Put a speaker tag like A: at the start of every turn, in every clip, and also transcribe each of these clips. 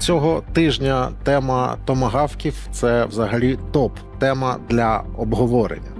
A: Цього тижня тема томагавків це взагалі топ тема для обговорення.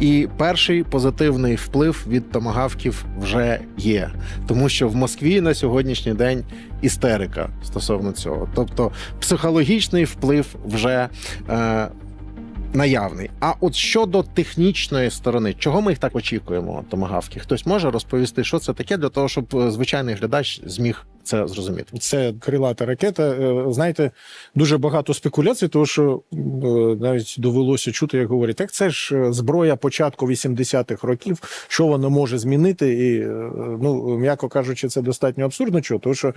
A: І перший позитивний вплив від томагавків вже є, тому що в Москві на сьогоднішній день істерика стосовно цього. Тобто психологічний вплив вже е, наявний. А от щодо технічної сторони, чого ми їх так очікуємо, томагавки? Хтось може розповісти, що це таке для того, щоб е, звичайний глядач зміг це зрозуміти.
B: Це крилата ракета. Е, Знаєте, дуже багато спекуляцій, тому що е, навіть довелося чути, як говорять, так це ж зброя початку 80-х років, що воно може змінити. І, ну, м'яко кажучи, це достатньо абсурдно. Чого? Тому що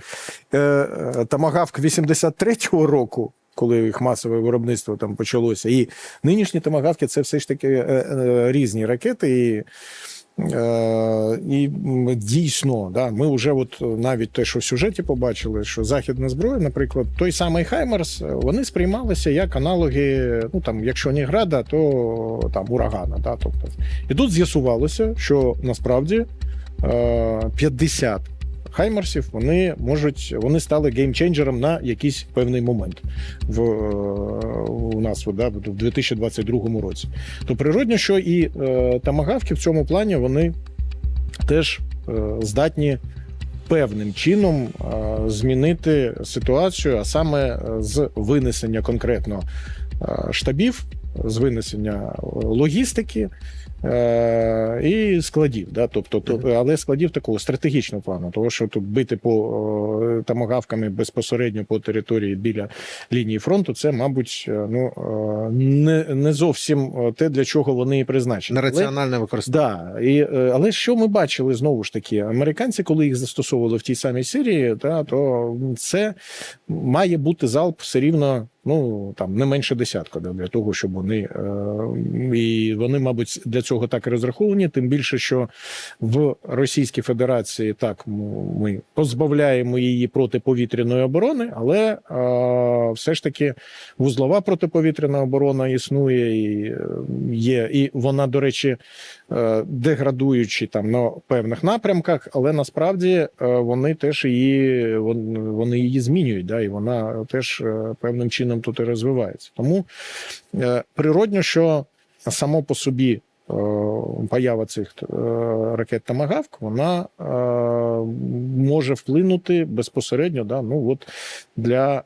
B: е, тамагавк 83-го року. Коли їх масове виробництво там почалося, і нинішні томагавки це все ж таки е, е, різні ракети, і Е, І дійсно, да, ми вже от навіть те, що в сюжеті побачили, що західна зброя, наприклад, той самий Хаймерс, вони сприймалися як аналоги, ну там, якщо не града, то там урагана. Да, тобто. І тут з'ясувалося, що насправді е, 50 Хаймерсів вони можуть, вони стали геймченджером на якийсь певний момент в, е, у нас да, в 2022 році. То природньо, що і е, тамагавки в цьому плані вони теж е, здатні певним чином е, змінити ситуацію, а саме е, з винесення конкретно штабів, з винесення е, логістики. е, І складів, да, тобто, то, але складів такого стратегічного плану, того, що тут бити по е, тамагавками безпосередньо по території біля лінії фронту, це, мабуть, ну е, не, не зовсім те, для чого вони і призначені.
A: Нераціональне використання.
B: Да, і, е, але що ми бачили знову ж таки, американці, коли їх застосовували в тій самій Сирії, та, то це має бути залп все рівно. Ну там не менше десятка для того, щоб вони е, і вони, мабуть, для цього так і розраховані. Тим більше, що в Російській Федерації так ми позбавляємо її протиповітряної оборони, але е, все ж таки вузлова протиповітряна оборона існує і е, є. І вона, до речі, деградуючи там на певних напрямках, але насправді вони теж її вони її змінюють, да, і вона теж певним чином тут і розвивається. Тому е, природньо, що само по собі. Е, Поява цих е, ракет Тамагавк, вона е, може вплинути безпосередньо да, ну, от для,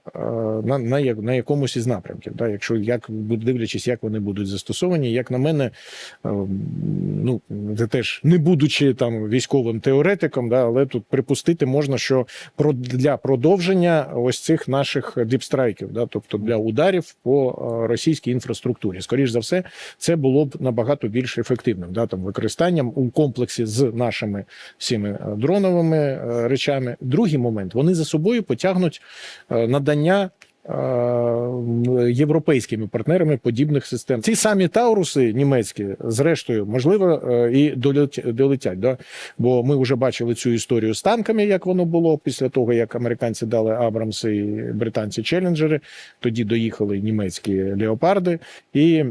B: на, на, на якомусь із напрямків. Да, якщо як дивлячись, як вони будуть застосовані, як на мене, ну теж не будучи там військовим теоретиком, да, але тут припустити можна, що для продовження ось цих наших дипстрайків, да, тобто для ударів по російській інфраструктурі, скоріш за все, це було б набагато більш ефективним. Да, там використанням у комплексі з нашими всіми е, дроновими е, речами. Другий момент вони за собою потягнуть е, надання. Е, Європейськими партнерами подібних систем. Ці самі Тауруси німецькі, зрештою, можливо, е, і долетять. Да? Бо ми вже бачили цю історію з танками, як воно було після того, як американці дали Абрамси і британці Челленджери. Тоді доїхали німецькі леопарди, і е,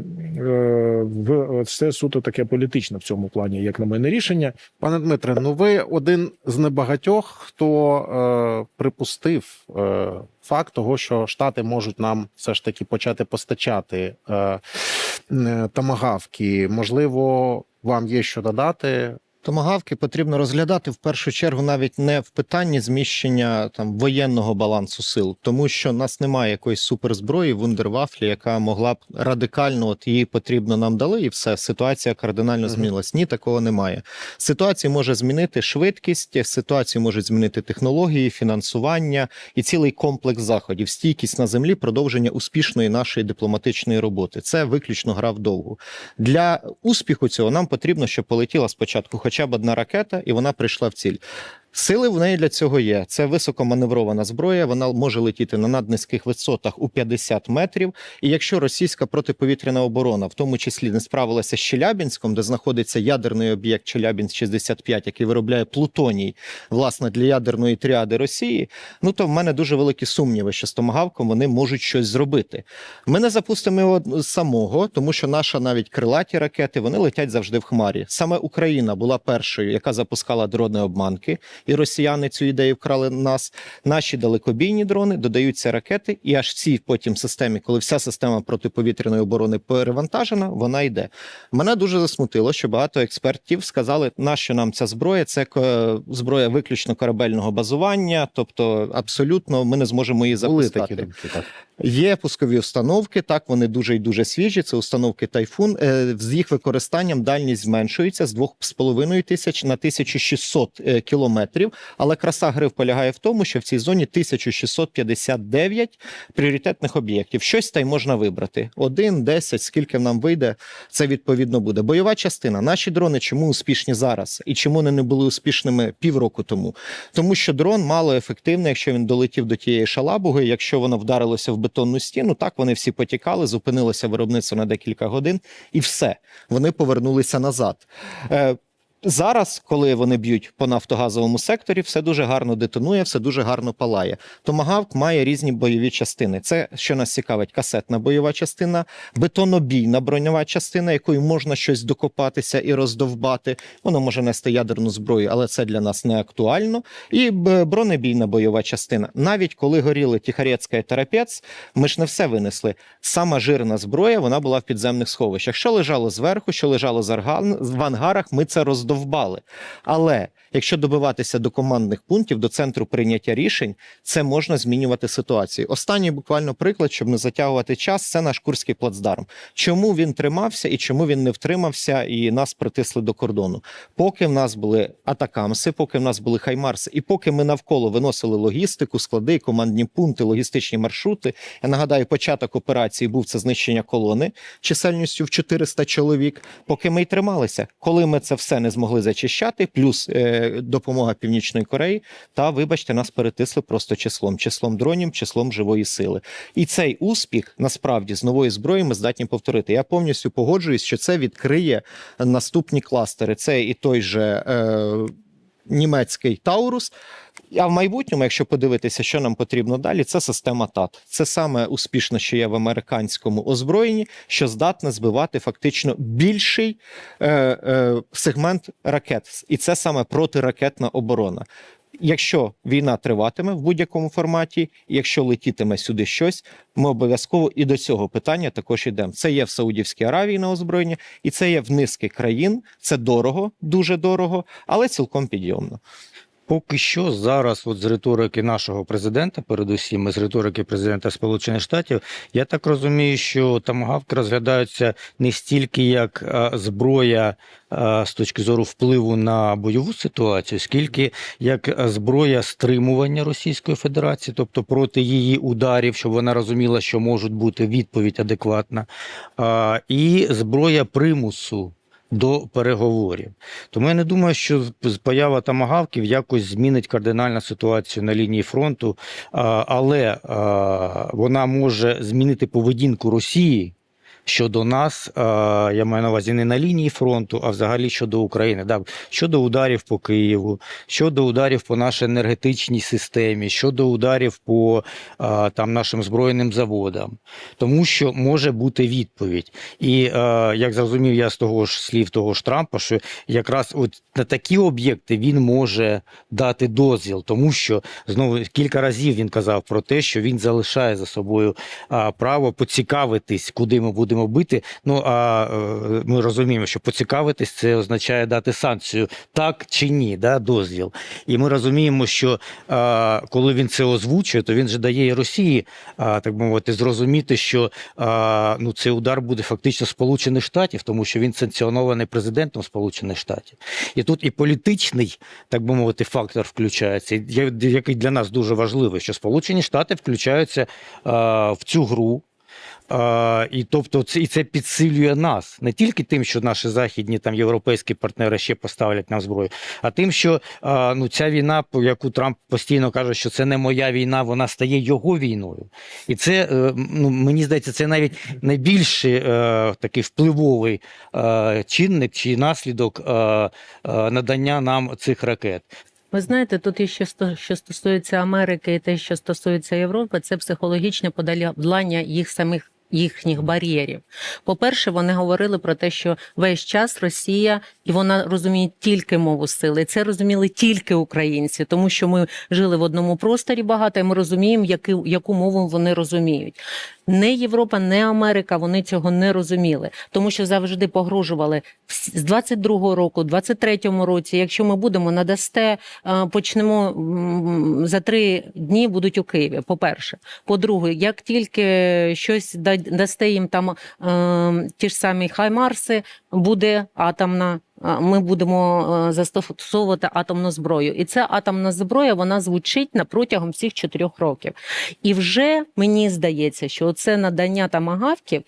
B: в це суто таке політичне в цьому плані, як на мене, рішення.
A: Пане Дмитре, ну ви один з небагатьох, хто е, припустив е, факт того, що Штати можуть нам все ж таки почати постачати е, е, тамагавки. Можливо, вам є що додати.
C: Томагавки потрібно розглядати в першу чергу навіть не в питанні зміщення там воєнного балансу сил, тому що в нас немає якоїсь суперзброї вундервафлі, яка могла б радикально, от її потрібно нам дали, і все ситуація кардинально змінилась. Ні, такого немає. Ситуацію може змінити швидкість, ситуацію можуть змінити технології, фінансування і цілий комплекс заходів, стійкість на землі, продовження успішної нашої дипломатичної роботи. Це виключно гра вдовгу. Для успіху цього нам потрібно, щоб полетіла спочатку хоча б одна ракета, і вона прийшла в ціль. Сили в неї для цього є. Це високоманеврована зброя. Вона може летіти на наднизьких висотах у 50 метрів. І якщо російська протиповітряна оборона, в тому числі не справилася з Челябінськом, де знаходиться ядерний об'єкт Челябінськ 65 який виробляє плутоній, власне, для ядерної тріади Росії, ну то в мене дуже великі сумніви, що з томагавком вони можуть щось зробити. Ми не запустимо його самого, тому що наша навіть крилаті ракети вони летять завжди в хмарі. Саме Україна була першою, яка запускала дрони обманки. І росіяни цю ідею вкрали на нас. Наші далекобійні дрони додаються ракети, і аж в цій потім системі, коли вся система протиповітряної оборони перевантажена, вона йде. Мене дуже засмутило, що багато експертів сказали, нащо нам ця зброя? Це е, зброя виключно корабельного базування, тобто абсолютно ми не зможемо її
A: Були такі думки. Так.
C: Є пускові установки, так вони дуже і дуже свіжі. Це установки Тайфун. Е, З їх використанням дальність зменшується з 2,5 тисяч на 1600 е, кілометрів. Але краса гри полягає в тому, що в цій зоні 1659 пріоритетних об'єктів. Щось та й можна вибрати. Один, десять, скільки нам вийде, це відповідно буде. Бойова частина. Наші дрони чому успішні зараз і чому вони не були успішними півроку тому? Тому що дрон мало ефективний, якщо він долетів до тієї шалабуги, якщо воно вдарилося в бетонну стіну, так вони всі потікали, зупинилося виробництво на декілька годин, і все. Вони повернулися назад. Зараз, коли вони б'ють по нафтогазовому секторі, все дуже гарно детонує, все дуже гарно палає. Томагавк має різні бойові частини. Це що нас цікавить: касетна бойова частина, бетонобійна броньова частина, якою можна щось докопатися і роздовбати. Воно може нести ядерну зброю, але це для нас не актуально. І бронебійна бойова частина. Навіть коли горіли Тихарецька і Тарапець, ми ж не все винесли. Сама жирна зброя вона була в підземних сховищах. Що лежало зверху, що лежало в ангарах, ми це роздовбали. Але якщо добиватися до командних пунктів, до центру прийняття рішень, це можна змінювати ситуацію. Останній буквально приклад, щоб не затягувати час, це наш Курський плацдарм. Чому він тримався і чому він не втримався, і нас притисли до кордону? Поки в нас були атакамси, поки в нас були хаймарси, і поки ми навколо виносили логістику, склади, командні пункти, логістичні маршрути. Я нагадаю, початок операції був це знищення колони чисельністю в 400 чоловік. Поки ми й трималися, коли ми це все не змогли зачищати, плюс е, допомога Північної Кореї, та вибачте, нас перетисли просто числом, числом дронів, числом живої сили. І цей успіх насправді з нової зброї ми здатні повторити. Я повністю погоджуюсь, що це відкриє наступні кластери. Це і той же. Е, Німецький Таурус, а в майбутньому, якщо подивитися, що нам потрібно далі, це система ТАТ. Це саме успішне, що є в американському озброєнні, що здатне збивати фактично більший е, е, сегмент ракет, і це саме протиракетна оборона. Якщо війна триватиме в будь-якому форматі, якщо летітиме сюди щось, ми обов'язково і до цього питання також йдемо. Це є в Саудівській Аравії на озброєння, і це є в низки країн. Це дорого, дуже дорого, але цілком підйомно.
D: Поки що зараз, от з риторики нашого президента, передусім, з риторики президента Сполучених Штатів, я так розумію, що тамагавки розглядаються не стільки як е, зброя е, з точки зору впливу на бойову ситуацію, скільки як е, зброя стримування Російської Федерації, тобто проти її ударів, щоб вона розуміла, що можуть бути відповідь адекватна, і зброя примусу до переговорів. Тому я не думаю, що поява тамагавків якось змінить кардинальну ситуацію на лінії фронту, але вона може змінити поведінку Росії. Щодо нас, я маю на увазі не на лінії фронту, а взагалі щодо України. Да, щодо ударів по Києву, щодо ударів по нашій енергетичній системі, щодо ударів по там нашим збройним заводам, тому що може бути відповідь. І е, як зрозумів я з того ж слів того ж Трампа, що якраз от на такі об'єкти він може дати дозвіл, тому що знову кілька разів він казав про те, що він залишає за собою право поцікавитись, куди ми будемо бити. Ну а е, ми розуміємо, що поцікавитись це означає дати санкцію, так чи ні, да, дозвіл. І ми розуміємо, що коли він це озвучує, то він же дає і Росії, так би мовити, зрозуміти, що ну, цей удар буде фактично Сполучених Штатів, тому що він санкціонований президентом Сполучених Штатів. І тут і політичний, так би мовити, фактор включається, який для нас дуже важливий, що Сполучені Штати включаються в цю гру. І тобто це і це підсилює нас не тільки тим, що наші західні там європейські партнери ще поставлять нам зброю, а тим, що а, ну ця війна, по яку Трамп постійно каже, що це не моя війна, вона стає його війною. І це е, ну мені здається, це навіть найбільший е, такий впливовий е, чинник чи наслідок е, е, надання нам цих ракет.
E: Ви знаєте, тут і що, що стосується Америки і те, що стосується Європи, це психологічне подолання їх самих їхніх бар'єрів. По-перше, вони говорили про те, що весь час Росія і вона розуміє тільки мову сили. Це розуміли тільки українці, тому що ми жили в одному просторі багато, і ми розуміємо, яку, мову вони розуміють. Не Європа, не Америка вони цього не розуміли, тому що завжди погрожували з 22-го року, 23-му році. Якщо ми будемо надасте, е, почнемо за три дні будуть у Києві. По-перше, по-друге, як тільки щось дасте їм там е, ті ж самі хаймарси, буде атомна. Ми будемо е, застосовувати атомну зброю, і ця атомна зброя вона звучить на протягом всіх чотирьох років. І вже мені здається, що це надання тамагавків,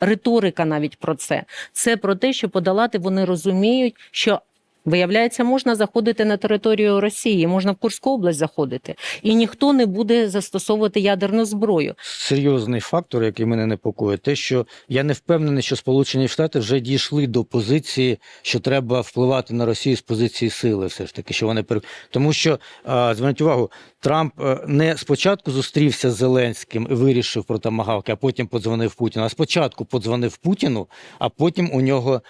E: риторика навіть про це. Це про те, що подолати вони розуміють, що. Виявляється, можна заходити на територію Росії, можна в Курську область заходити, і ніхто не буде застосовувати ядерну зброю.
D: серйозний фактор, який мене непокоїть, те, що я не впевнений, що Сполучені Штати вже дійшли до позиції, що треба впливати на Росію з позиції сили, все ж таки, що вони пер... тому що зверніть увагу, Трамп е, не спочатку зустрівся з Зеленським і вирішив про тамагавки, а потім подзвонив Путіну. А спочатку подзвонив Путіну, а потім у нього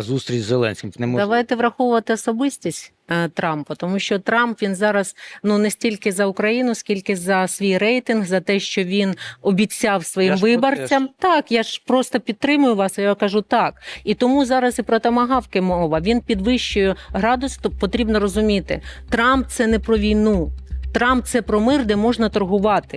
D: зустріч з Зеленським. Не може...
E: Давайте враховувати особистість е, Трампа, тому що Трамп він зараз ну не стільки за Україну, скільки за свій рейтинг, за те, що він обіцяв своїм
D: Я ж
E: виборцям. Так, я ж просто підтримую вас. Я кажу так. І тому зараз і про тамагавки мова. Він підвищує градус. То потрібно розуміти, Трамп це не про війну. Трамп це про мир, де можна торгувати.